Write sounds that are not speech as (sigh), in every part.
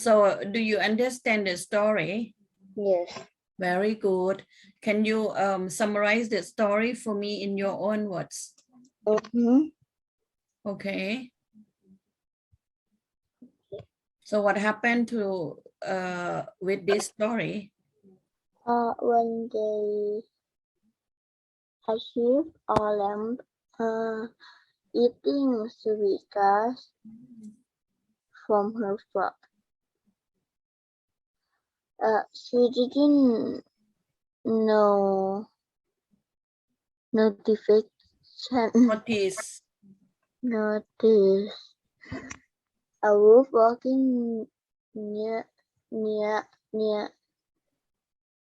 So do you understand the story? Yes. Very good. Can you um, summarize the story for me in your own words? Mm-hmm. Okay. So what happened to uh, with this story? Uh, when they achieve or lamb uh, eating sweet grass from her flock. Uh, she didn't know notification Notice. notice a wolf walking near near near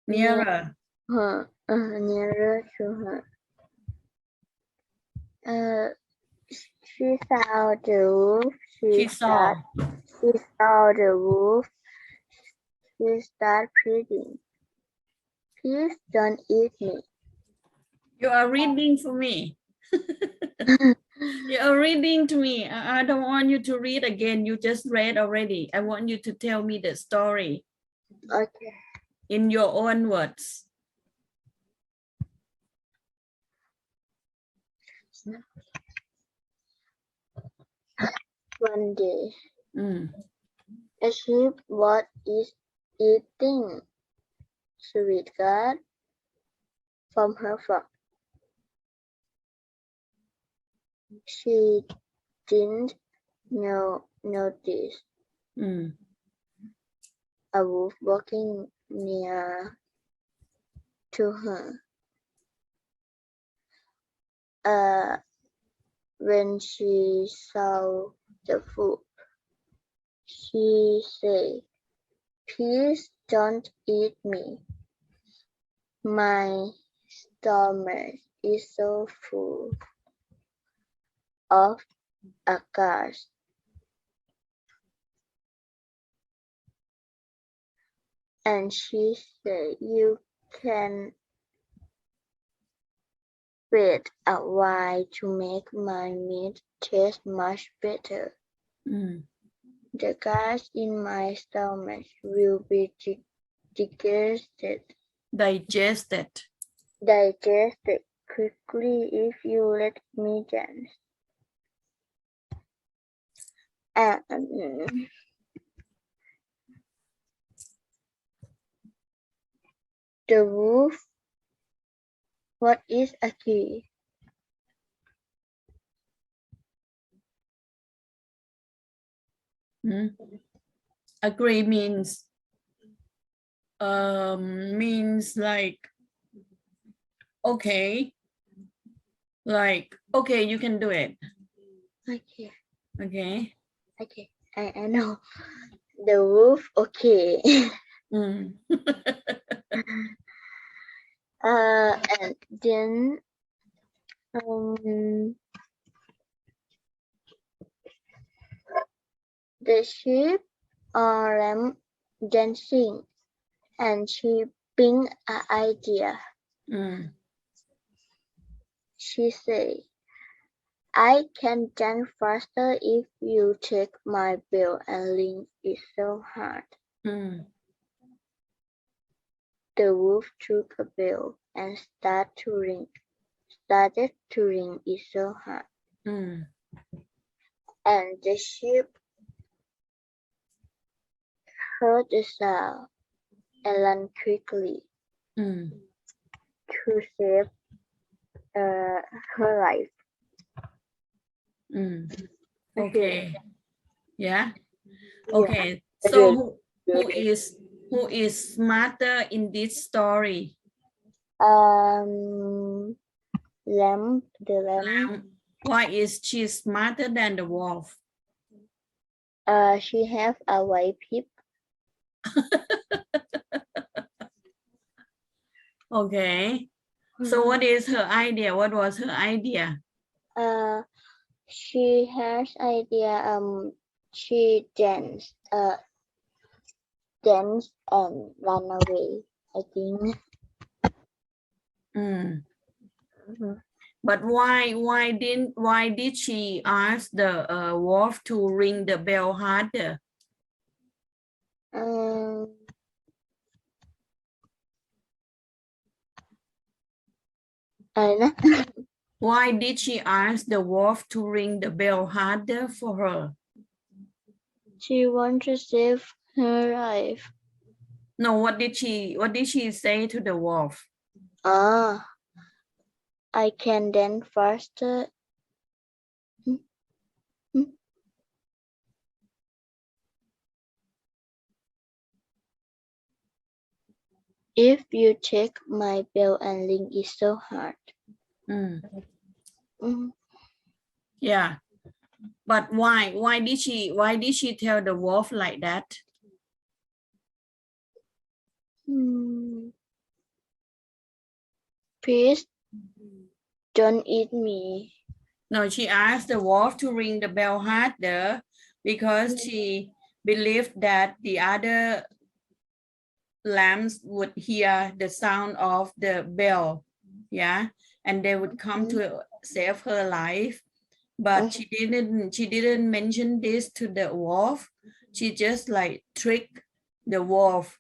Nearer. her uh, nearer to her. Uh, she saw the wolf. She, She saw. She saw the wolf. She started pleading. Please don't eat me. You are reading for me. (laughs) you are reading to me. I, I don't want you to read again. You just read already. I want you to tell me the story Okay. in your own words. One day, Mm. a sheep was is eating sweet grass from her flock. She didn't know notice Mm. a wolf walking near to her. Uh, when she saw the food, she said, Please don't eat me. My stomach is so full of agas. And she said, You can wait a while to make my meat taste much better. Mm. The gas in my stomach will be di- digested, Digested. digested quickly if you let me dance. And the wolf, what is a key? Mm. Agree means um means like okay like okay you can do it Okay, okay okay, I, I know. The roof okay. mm. (laughs) Uh, and then um, the sheep are lamb dancing, and she bring an idea. Mm. She say, "I can dance faster if you take my bell and ring it so hard." Mm. The wolf took a bell and started to ring, started to ring it so hard. Mm. and the sheep heard the sound and ran quickly Mm. to save uh, her life. Mm. Okay. yeah Yeah. okay Good. so who, is who is smarter in this story Um, lamb, the lamb, Um, why is she smarter than the wolf uh, she have a white peep. (laughs) okay so what is her idea what was her idea Uh, she has idea. Um, she dance. Uh, dance and run away. I think. Mm. Mhm. But why why didn't why did she ask the uh, wolf to ring the bell harder? Um, Why did she ask the wolf to ring the bell harder for her? she wanted to save her life. No, what did she what did she say to the wolf? Ah, I can then faster. Uh, hmm, hmm. If you take my bell and ring it so hard Mm, Mm, yeah. But why? Why did she why did she tell the wolf like that? Hmm. Please don't eat me. No, she asked the wolf to ring the bell harder because she believed that the other lambs would hear the sound of the bell. Yeah, and they would come to save her life. But she didn't she didn't mention this to the wolf. She just like tricked the wolf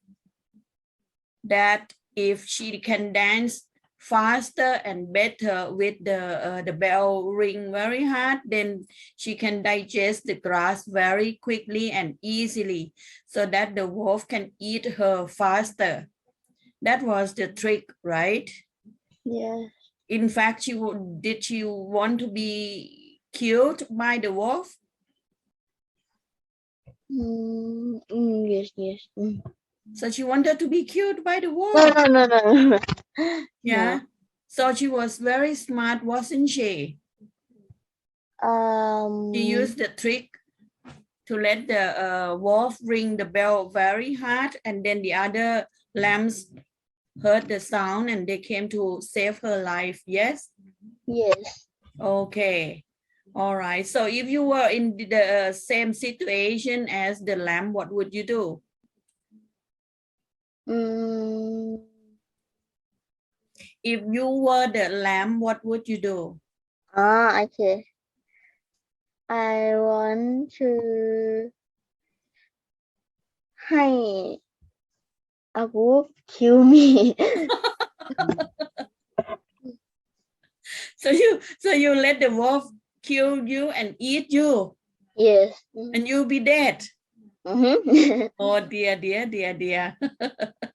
that if she can dance faster and better with the uh, the bell ring very hard then she can digest the grass very quickly and easily so that the wolf can eat her faster that was the trick right yeah in fact she would did she want to be killed by the wolf Mm, mm, yes, yes. Mm. So she wanted to be killed by the wolf No, no, no, no, no. (laughs) yeah so she was very smart wasn't she Um. She used the trick to let the uh, wolf ring the bell very hard, and then the other lambs heard the sound and they came to save her life. Yes. Yes. Okay. All right. So if you were in the uh, same situation as the lamb, what would you do? Mm, If you were the lamb, what would you do? ah, okay. I want to ให้ a wolf kill me. (laughs) So you so you let the wolf kill you and eat you, yes. and you'll be dead. Mm-hmm. oh dia dia dia dia. (laughs)